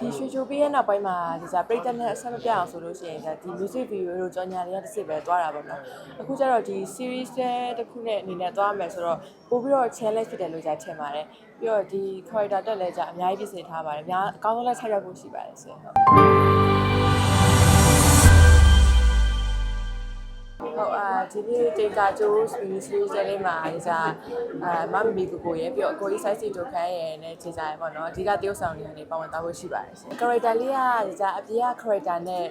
ဒီရွှေချိုပေးရဲ့နောက်ပိုင်းမှာဒီစားပရိသတ်နဲ့အဆက်မပြတ်အောင်ဆိုလို့ရှိရင်ဒါဒီ music video တို့ကြော်ညာတွေကတစ်စစ်ပဲသွားတာပေါ့နော်အခုကျတော့ဒီ series တဲ့တစ်ခုနဲ့အနေနဲ့သွားမယ်ဆိုတော့ပို့ပြီးတော့ challenge ဖြစ်တယ်လို့ကြာထင်ပါတယ်ပြီးတော့ဒီ character တက်လဲကြာအများကြီးပြင်ဆင်ထားပါတယ်အများအကောင်းဆုံးလက်ချက်ရောက်ဖို့ရှိပါတယ်ဆင်ဟုတ် ဟုတ်အာဒီနေ့ဒေတာကျိုး series လေးမှာဒီစားအာမမမီကိုကိုရဲ့ပြီးတော့အကိုကြီး size တို့ခန်းရဲ့နဲ့ခြေစားရပေါ့နော်အဓိကတရုပ်ဆောင်တွေကနေပါဝင်သွားဖို့ရှိပါတယ်ရှင် character လေးကဒီစားအပြေက character နဲ့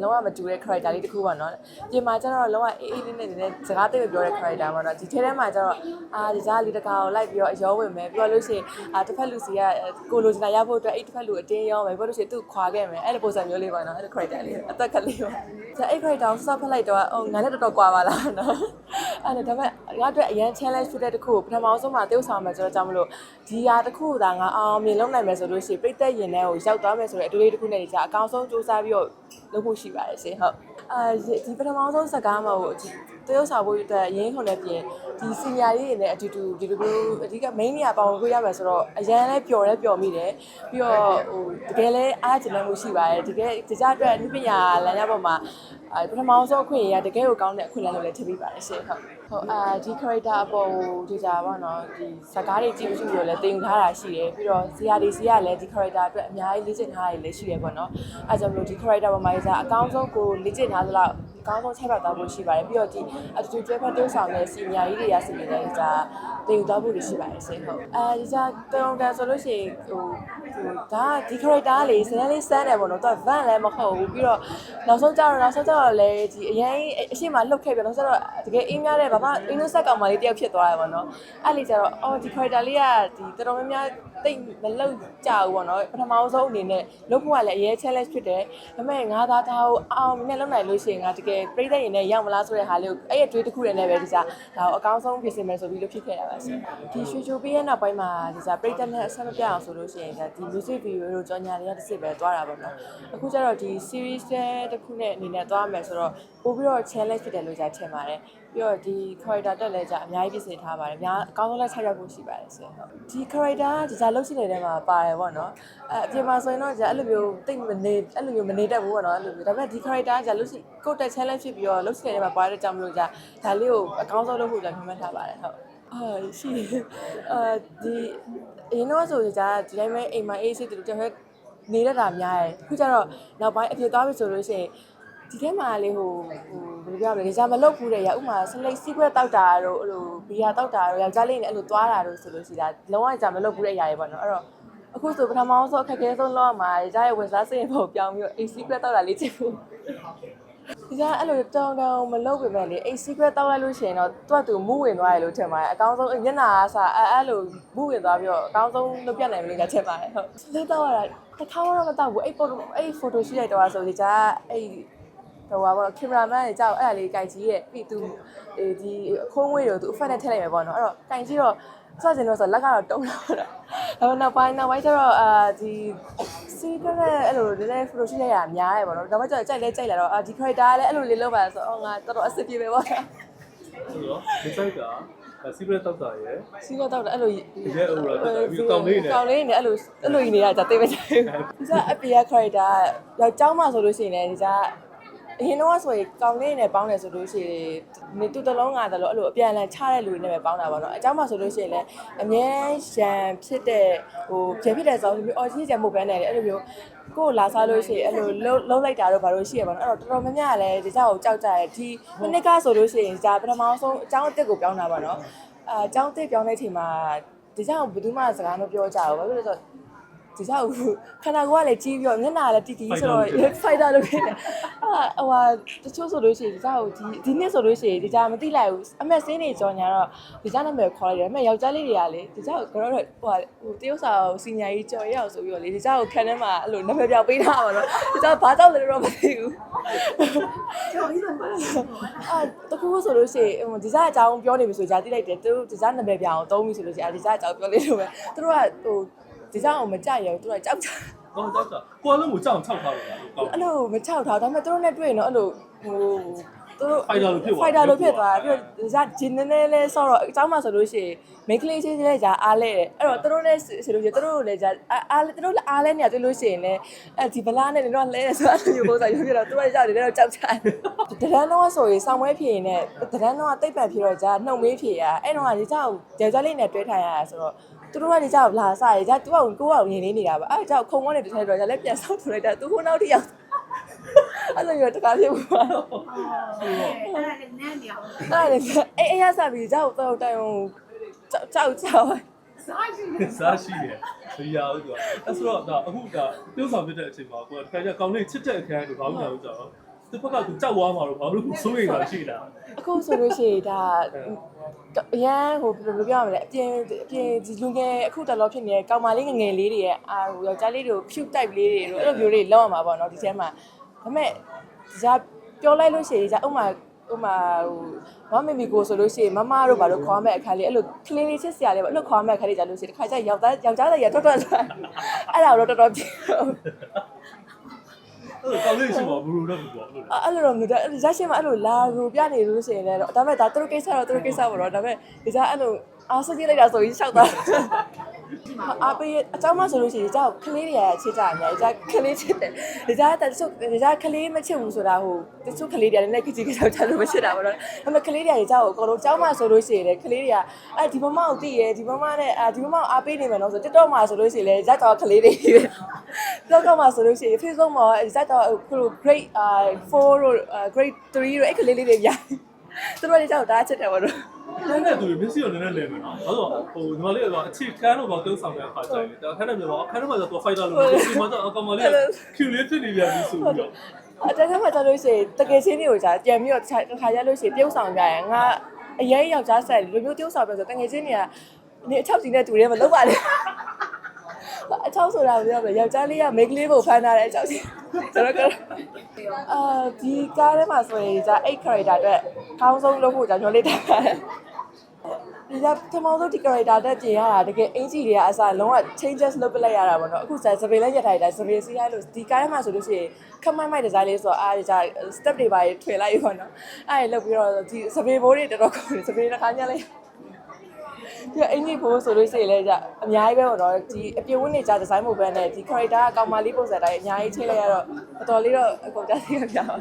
လုံးဝမတူတဲ့ character လေးတစ်ခုပေါ့နော်ပြင်မှာကျတော့လုံးဝအေးအေးလေးနဲ့နည်းနည်းစကားတိတ်မပြောတဲ့ character ပေါ့နော်ဒီထဲထဲမှာကျတော့အာဒီစားလေးတကာကိုလိုက်ပြီးတော့အရောဝင်မယ်ပြီးတော့လို့ရှိရင်အာတစ်ဖက်လူစီကကိုလိုချင်တာရဖို့အတွက်အဲ့တစ်ဖက်လူအတင်းရောမယ်ပြီးတော့လို့ရှိရင်သူ့ခွာခဲ့မယ်အဲ့လိုပုံစံမျိုးလေးပေါ့နော်အဲ့လို character လေးအသက်ကလေးပေါ့ဒါအဲ့ character ကိုစဖက်လိုက်တော့အော်ငါနဲ့တော်တော်ကွာပါလားနော်အဲ့ဒါဒါပေမဲ့ငါအတွက်အရန် challenge ဖြစ်တဲ့တစ်ခုကိုပထမဆုံးမှာတေးဥဆောင်မယ်ဆိုတော့ကြောင့်မလို့ဒီဟာတစ်ခုကငါအောင်မြင်လုပ်နိုင်မယ်ဆိုလို့ရှိရင်ပြိသက်ရင်ထဲကိုရောက်သွားမယ်ဆိုတဲ့အတူလေးတစ်ခုနဲ့ဒီကအကောင်းဆုံးစူးစမ်းပြီးတော့လုပ်ဖို့ရှိပါတယ်ရှင်ဟုတ်အဲဒီပထမဆုံးစကားမှာဟို တရုပ်ဆောင်ဖို့အတွက်ရင်းခွန်နဲ့ပြင်ဒီစီနီယာလေးတွေနဲ့အတူတူဒီလိုမျိုးအဓိက main နေရာပေါဝင်ခွင့်ရမယ်ဆိုတော့အရန်လဲပျော်လဲပျော်မိတယ်ပြီးတော့ဟိုတကယ်လဲအားကျဉ်မှုရှိပါတယ်တကယ်ဒီကြအတွက်အနုပညာလမ်းရပေါ်မှာအဲပထမဆုံးအခွင့်အရေးတကယ်ကိုကောင်းတဲ့အခွင့်အလမ်းလို့လည်းထပ်ပြီးပါတယ်ရှင်ဟုတ်ဟုတ်အာဒီ character အပေါ်ဒီကြပါတော့ဒီစကားတွေကြည့်မရှိလို့လည်းတင်ထားတာရှိတယ်ပြီးတော့ဇီယာဒီစီကလည်းဒီ character အတွက်အများကြီးလေ့ကျင့်ထားတာလည်းရှိရပေါ့နော်အဲကြောင့်မလို့ဒီ character ပေါ်မှာဒီကအကောင်းဆုံးကိုလေ့ကျင့်ထားသလောက်အ ကောင်းဆုံးချက်ပတ်သွားဖို့ရှိပါတယ်ပြီးတော့ဒီအတူတူတွဲဖက်တိုးဆောင်တဲ့စီနီယာကြီးတွေကစီနေတယ်ဒါတင်ယူသွားဖို့ရှိပါတယ်ဆင်ဟုတ်အဲဒီကတောင်ကန်ဆိုလို့ရှိရင်ဟိုဟိုဒါဒီ character ကလေစနေလေးစမ်းတယ်ပေါ့နော်သူက van လည်းမဟုတ်ဘူးပြီးတော့နောက်ဆုံးကျတော့နောက်ဆုံးကျတော့လေဒီအရင်အရှိမလှုပ်ခဲ့ပြန်နောက်ဆုံးကျတော့တကယ်အင်းများတဲ့ဘာမှ innocent ကောင်မလေးတယောက်ဖြစ်သွားတယ်ပေါ့နော်အဲ့လေကျတော့အော်ဒီ character လေးကဒီတော်တော်များများ တိတ်မလှုပ်ကြဘူးပေါ့နော်ပထမဆုံးအနေနဲ့လုပ်ဖို့ကလည်းအရေး challenge ဖြစ်တယ်ဒါပေမဲ့ငါသားသားကိုအောင်နဲ့လုပ်နိုင်လို့ရှိရင်ငါတကယ်ပြိသက်ရင်နဲ့ရောက်မလားဆိုတဲ့ဟာလေးကိုအဲ့ရတွေးတစ်ခုတည်းနဲ့ပဲဒီစားဒါကိုအကောင်းဆုံးပြင်ဆင်မယ်ဆိုပြီးလို့ဖြစ်ခဲ့တာပါရှင်ဒီရွှေချိုပေးရဲ့နောက်ပိုင်းမှာဒီစားပြိသက်နဲ့အဆက်မပြတ်အောင်ဆိုလို့ရှိရင်ဒါဒီ music video တို့ကြော်ညာတွေကတစ်စစ်ပဲသွားတာပေါ့နော်အခုကျတော့ဒီ series တဲ့တစ်ခုနဲ့အနေနဲ့သွားမယ်ဆိုတော့ပို့ပြီးတော့ challenge ဖြစ်တယ်လို့ကြာထင်ပါတယ် ပြီးတော့ဒီ character တက်လဲကြာအများကြီးပြင်ဆင်ထားပါတယ်အများအကောင်းဆုံးလက်ချက်ရောက်ဖို့ရှိပါတယ်ဆင်ဒီ character ကဒီစားလှုပ်ရှင်နေတဲ့မှာပါတယ်ပေါ့နော်အဲအပြင်မှာဆိုရင်တော့ကြာအဲ့လိုမျိုးတိတ်မနေအဲ့လိုမျိုးမနေတတ်ဘူးပေါ့နော်အဲ့လိုမျိုးဒါပေမဲ့ဒီ character ကကြာလှုပ်ရှင်ကိုယ့်တက် challenge ဖြစ်ပြီးတော့လှုပ်ရှင်နေတဲ့မှာပါတဲ့ကြောင့်မလို့ကြာဒါလေးကိုအကောင်းဆုံးလုပ်ဖို့ကြာမှတ်ထားပါတယ်ဟုတ်အာရှိအာဒီအရင်တော့ဆိုကြာဒီတိုင်းပဲအိမ်မှာအေးစစ်တူတူတက်နေရတာများတယ်အခုကျတော့နောက်ပိုင်းအဖြစ်သွားပြီဆိုလို့ရှိရင် ဒီထဲမှာလေဟိုဟိုဘယ်လိုပြောရမလဲကြာမလုပ်ဘူးတဲ့ရဥမာဆလိတ်စီးခွက်တောက်တာတို့အဲ့လိုဘီယာတောက်တာတို့ယောက်ျားလေးနဲ့အဲ့လိုသွားတာတို့ဆိုလို့ရှိတာလုံးဝကြာမလုပ်ဘူးတဲ့အရာတွေပေါ့နော်အဲ့တော့အခုဆိုပထမဆုံးအခက်အခဲဆုံးလောက်မှာကြာရဲ့ဝင်စားစိတ်ပုံပြောင်းပြီးတော့အေးစီးခွက်တောက်တာလေးချစ်ဖို့ဒီကအဲ့လိုတောင်းတောင်းမလုပ်ပေမဲ့လေအေး secret တောက်လိုက်လို့ရှိရင်တော့သူ့အတူမူးဝင်သွားရလို့ထင်ပါတယ်အကောင်းဆုံးညနာအစားအဲ့အဲ့လိုမူးဝင်သွားပြီးတော့အကောင်းဆုံးလုပ်ပြနိုင်မလို့ကထင်ပါတယ်ဟုတ်စိတ်တောက်ရတာတစ်ခါမှတော့မတောက်ဘူးအဲ့ photo အဲ့ photo ရှိလိုက်တော့ဆိုဒီကအဲ့ ဟိုပါဘောကင်မရာမန်ကြီးကြောက်အဲ့ဒါလေးကြိုက်ကြီးရဲ့ပြီးသူဒီအခိုးငွေကိုသူအဖက်နဲ့ထည့်လိုက်မယ်ပေါ့နော်အဲ့တော့ကြိုက်ကြီးတော့စစင်တော့ဆိုလက်ကတော့တုံးတော့တာဒါပေမဲ့နောက်ပိုင်းနောက်ပိုင်းကျတော့အာဒီစီးတဲ့အဲ့လိုလေးလေး photo ရှိရတာများတယ်ပေါ့နော်ဒါပေမဲ့ကျတော့ကြိုက်လဲကြိုက်လာတော့အာဒီ character ကလည်းအဲ့လိုလေးလောက်ပါဆိုတော့ငါတော်တော်အဆင်ပြေပဲပေါ့ဆိုတော့ဒီစိုက်ကစီးပရက်တောက်တာရယ်စီးကတော့အဲ့လိုဒီရဲ့ဟိုလာတော့ပြီးကောင်းလေးနဲ့ကောင်းလေးနဲ့အဲ့လိုအဲ့လိုကြီးနေတာじゃသိမချင်ဘူးဒီကအပီယာ character ယောက်ျောင်းမှဆိုလို့ရှိရင်လည်းဒီက အရင်တော့ဆိုရင်ကောင်းလေးနဲ့ပေါင်းတယ်ဆိုလို့ရှိရင်နေတူတလုံးငါတလုံးအဲ့လိုအပြန်အလှန်ချတဲ့လူတွေနဲ့ပဲပေါင်းတာပါတော့အเจ้าမှဆိုလို့ရှိရင်လည်းအမြဲရန်ဖြစ်တဲ့ဟိုပြန်ဖြစ်တဲ့ဇောင်းမျိုးအော်ကြီးကြမဟုတ်ဘဲနဲ့လေအဲ့လိုမျိုးကိုယ်လာစားလို့ရှိရင်အဲ့လိုလုံးလိုက်တာတော့ဘာလို့ရှိရပါတော့အဲ့တော့တော်တော်များများလည်းဒီကြောက်ကိုကြောက်ကြတယ်ဒီမိနစ်ကဆိုလို့ရှိရင်ဒါပထမဆုံးအเจ้าအစ်စ်ကိုပြောင်းတာပါတော့အဲအเจ้าအစ်စ်ပြောင်းတဲ့အချိန်မှာဒီကြောက်ဘယ်သူမှစကားမပြောကြဘူးဘာလို့လဲဆိုတော့ဒီကြောက်ခန္ဓာကိုယ်ကလည်းကြီးပြီးတော့မျက်နှာကလည်းတီတီဆိုတော့ fighter လုပ်ခဲ့တယ်အာ ဟိုဟာတချို့ဆိုလို့ရှိရင်ဒီကြောက်ဒီဒီနှစ်ဆိုလို့ရှိရင်ဒီကြောက်မသိလိုက်ဘူးအမေစင်းနေကြော်ညာတော့ဒီကြောက်နာမည်ခေါ်လိုက်တယ်အမေယောက်ျားလေးတွေကလေဒီကြောက်ကတော့ဟိုဟာဟိုတရုတ်စာကိုစီညာကြီးကြော်ရအောင်ဆိုပြီးတော့လေဒီကြောက်ကိုခံထဲမှာအဲ့လိုနာမည်ပြောက်ပေးထားပါတော့ဒီကြောက်ဘာကြောက်လဲတော့မသိဘူးအာတကူဆိုလို့ရှိရင်ဟိုဒီစားအကြောင်းပြောနေပြီဆိုကြာတိလိုက်တယ်သူတို့ဒီစားနာမည်ပြောင်းအောင်သုံးပြီဆိုလို့ရှိရင်ဒီစားအကြောင်းပြောလေးလို့ပဲသူတို့ကဟိုဒီစားအောင်မကြရဘူးသူတို့ကကြောက်ကြ ကောင်းတောက်တာကိုယ်လုံးကိုကြောက်ချောက်ထားလို့လားကောင်း အဲ့လိုမချောက်ထားဒါပေမဲ့သူတို့နဲ့တွေ့ရင်တော့အဲ့လိုဟို သူတို့ Fighter လိုဖြစ်သွား fighter လိုဖြစ်သွားပြီးတော့ဇာဂျင်းနေနေလဲဆော့တော့အเจ้าမှဆိုလို့ရှိရင် main ကလေးချင်းချင်းလဲဂျာအားလဲတယ်အဲ့တော့သူတို့နဲ့ဆိုလို့ရှိရင်သူတို့လည်းဂျာအားလဲသူတို့လည်းအားလဲနေရတွေ့လို့ရှိရင်လည်းအဲဒီဗလားနဲ့လည်းတော့လဲတယ်ဆိုတော့အဲ့လိုမျိုးပုံစံမျိုးဖြစ်တော့သူတို့ကကြောက်တယ်တော့ကြောက်ချင်တရန်တော့ဆိုရင်ဆောင်းပွဲဖြေရင်လည်းတရန်တော့တိတ်ပံဖြေတော့ဂျာနှုတ်မေးဖြေရအဲ့တော့ကဒီကြောက်ကြောက်ကြောက်လေးနဲ့တွဲထိုင်ရတာဆိုတော့ သူတို့ကဒီကြောက်လာစားရကြသူကကိုကကိုမြင်နေနေတာပါအဲ့ကြောက်ခုံဝန်းနေတစ်ထည့်တော့ဂျာလည်းပြန်ဆောက်ထုတ်လိုက်တာသူခုနောက်တစ်ယောက်အဲ့လိုမျိုးတကားဖြစ်ဘူးပါအဲ့ဒါလည်းနန်းနေအောင်အဲ့ဒါလေအေးအေးရစားပြီးကြောက်တော့တိုင်အောင်ကြောက်ကြောက်စားရှိနေစားရှိတယ်မရဘူးသူကအဲ့ဆိုတော့ဒါအခုဒါပြုံးဆောင်ဖြစ်တဲ့အချိန်မှာကိုယ်တခါကျကောင်းလေးချစ်တဲ့အခန်းကိုဘာလို့လဲဆိုတော့ သူဘက်ကသူကြောက်သွားမှာတော့ဘာလို့စိုးရိမ်တာရှိတာအခုဆိုလို့ရှိရင်ဒါအရန်ဟိုဘယ်လိုပြောရမလဲအပြင်အပြင်ဒီလူငယ်အခုတော်တော်ဖြစ်နေတဲ့ကောင်မလေးငငယ်လေးတွေရဲ့အာဟိုယောက်ျားလေးတွေကိုဖြူတိုက်လေးတွေတို့အဲ့လိုမျိုးတွေလောက်ရမှာပေါ့နော်ဒီထဲမှာဒါပေမဲ့ဒါပြောလိုက်လို့ရှိရင်ဒါဥမာဥမာဟိုမမမီကိုဆိုလို့ရှိရင်မမတို့ဘာလို့ခေါ်မဲ့အခါလေးအဲ့လိုကလေးလေးချစ်စရာလေးပေါ့အဲ့လိုခေါ်မဲ့အခါလေးကြာလို့ရှိရင်တစ်ခါကျယောက်ျားယောက်ျားတွေရထွက်ထွက်သွားအဲ့ဒါတော့တော်တော်ပြ အဲ့ကောင်းလေးရှိမှာဘူးလို့တော့ဘူးပေါ့လို့အဲ့လိုတော့မျိုးဒါရရှိမှအဲ့လိုလာရူပြနေလို့ရှိရင်လည်းဒါပေမဲ့ဒါသူတို့ကိစ္စတော့သူတို့ကိစ္စပေါ့တော့ဒါပေမဲ့ဒီစားအဲ့လိုအားစကြည့်လိုက်တာဆိုရင်ရှောက်သွား အားပေးအเจ้าမဆိုလို့ရှိရင်ဒီเจ้าကလေးတွေကချစ်ကြတယ်ဒီเจ้าကလေးချစ်တယ်ဒီเจ้าတချို့ဒီเจ้าကလေးမချစ်ဘူးဆိုတာဟိုတချို့ကလေးတွေကလည်းခကြီးကြောက်ကြလို့မချစ်တာပေါ့နော်ဒါပေမဲ့ကလေးတွေကဒီเจ้าကိုအကုန်လုံးเจ้าမဆိုလို့ရှိရင်လည်းကလေးတွေကအဲဒီမမကိုသိရဲဒီမမနဲ့အာဒီမမကိုအားပေးနေမယ်နော်ဆို TikTok မှာဆိုလို့ရှိရင်လည်းဇက်တော်ကလေးတွေပဲ TikTok မှာဆိုလို့ရှိရင် Facebook မှာဇက်တော်ခုလို grade 4တို့ grade 3တို့အဲ့ကလေးလေးတွေညာ သူတို့တွေကြောက်တားချစ်တယ်ဗောတို့လဲတဲ့သူတွေမျက်စိရောနည်းနည်းလဲမယ်နော်။ဘာလို့ဟိုညီမလေးကတော့အခြေခံတော့ဘာတုံးဆောင်တဲ့အခါကျရင်ဒါခဏမြေပေါ့အခါတော့မှဆိုတော့ fighter လို့ဒီမှာတော့အကောင်မလေး queue လေးဖြစ်နေပြန်ပြီဆိုပြီးတော့အတန်းထဲမှာကြာလို့ရှိရင်တကယ်ချင်းတွေကိုကြာပြန်ပြီးတော့တစ်ခါကြာလို့ရှိရင်ပြုတ်ဆောင်ကြရငါအရင်ယောက်ျားဆက်လူမျိုးပြုတ်ဆောင်ပြောဆိုတကယ်ချင်းတွေကနေအချောက်ကြီးနဲ့တူတယ်မလုပ်ပါနဲ့အချောက်ဆိုတာကိုပြောမယ်ယောက်ျားလေးကမိန်းကလေးကိုဖမ်းထားတဲ့အချောက်ကြီးကျွန်တော်ကအာဒီကားထဲမှာဆိုရင်ကြာ8 character အတွက် ကောင်းဆုံးလုပ်ဖို့じゃညှို့လေးထားတယ်ဒီကထမောင်ဆုံးဒီ character တက်ပြင်ရတာတကယ်အင်ဂျီတွေကအစားလုံးဝ changes လုပ်ပလိုက်ရတာပေါ့နော်အခုစစပယ်လည်းရထားတာစပယ်စီးရလို့ဒီကားထဲမှာဆိုလို့ရှိရင်ခမမိုက်မိုက်ဒီဇိုင်းလေးဆိုတော့အားကြ step တွေပါထွေလိုက်ပေါ့နော်အဲ့ဒါလုပ်ပြီးတော့ဒီစပယ်ဘိုးတွေတော်တော်ကောင်းတယ်စပယ်တစ်ခါညက်လိုက်ဒီအင်ဂျီဘိုးဆိုလို့ရှိရင်လည်းကြအများကြီးပဲပေါ့နော်ဒီအပြည့်ဝန်းနေကြဒီဇိုင်းမို့ပဲနဲ့ဒီ character ကကောင်မလေးပုံစံတိုင်းအများကြီးချိန်လိုက်ရတော့တော်တော်လေးတော့အကုန်ကြသိရပြပါ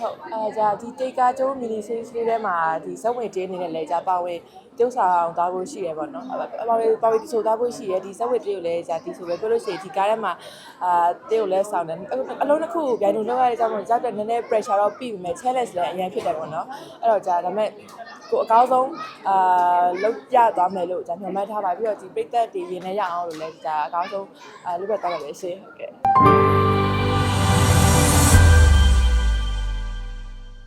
ဟုတ်အဲကြဒီတေကာကျိုး mini series လေးထဲမှာဒီဇက်ဝင်တင်းနေနဲ့လည်းကြပါဝင်တုပ်ဆောင်သွားဖို့ရှိရပေါ့နော်။ပါဝင်ပါဝင်ဒီဆိုသွားဖို့ရှိရဒီဇက်ဝင်တေးကိုလည်းじゃဒီဆိုပဲပြောလို့ရှိရင်ဒီကားထဲမှာအာတေးကိုလည်းဆောင်တယ်အလုံးတစ်ခုကိုပြန်လို့လောက်ရတဲ့ကြောင့်မို့ဇက်တက်နည်းနည်း pressure တော့ပြီးပြီမဲ့ challenge လည်းအရင်ဖြစ်တယ်ပေါ့နော်။အဲ့တော့じゃဒါမဲ့ကိုအကောင်းဆုံးအာလောက်ပြသွားမယ်လို့じゃညွှန်မှတ်ထားပါပြီးတော့ဒီပိတ်သက်တည်ရင်လည်းရအောင်လို့လည်းじゃအကောင်းဆုံးအာလုပ်ရတော့မယ်ရှင်ဟုတ်ကဲ့